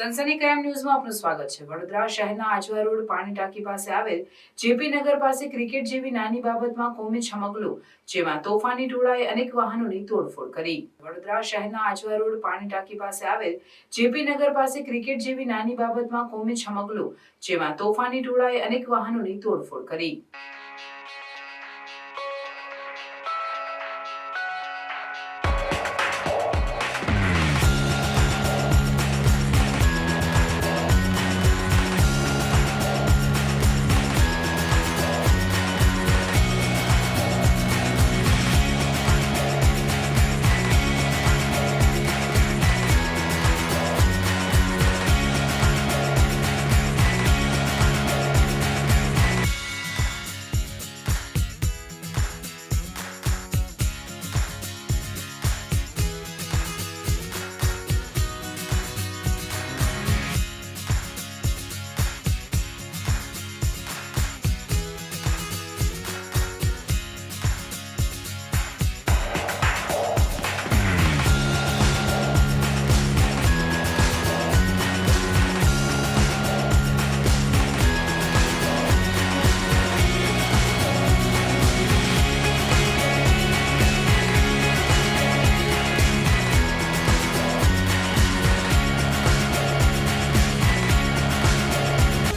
સનસની crime ન્યૂઝમાં આપનું સ્વાગત છે. વડોદરા શહેરના આજવા રોડ પાણી ટાંકી પાસે આવેલ જેપી નગર પાસે ક્રિકેટ જેવી નાની બાબતમાં કોમી છમકલો, જેમાં તોફાની ટોળાએ અનેક વાહનોની તોડફોડ કરી. વડોદરા શહેરના આજવા રોડ પાણી ટાંકી પાસે આવેલ જેપી નગર પાસે ક્રિકેટ જેવી નાની બાબતમાં કોમી છમકલો, જેમાં તોફાની ટોળાએ અનેક વાહનોની તોડફોડ કરી.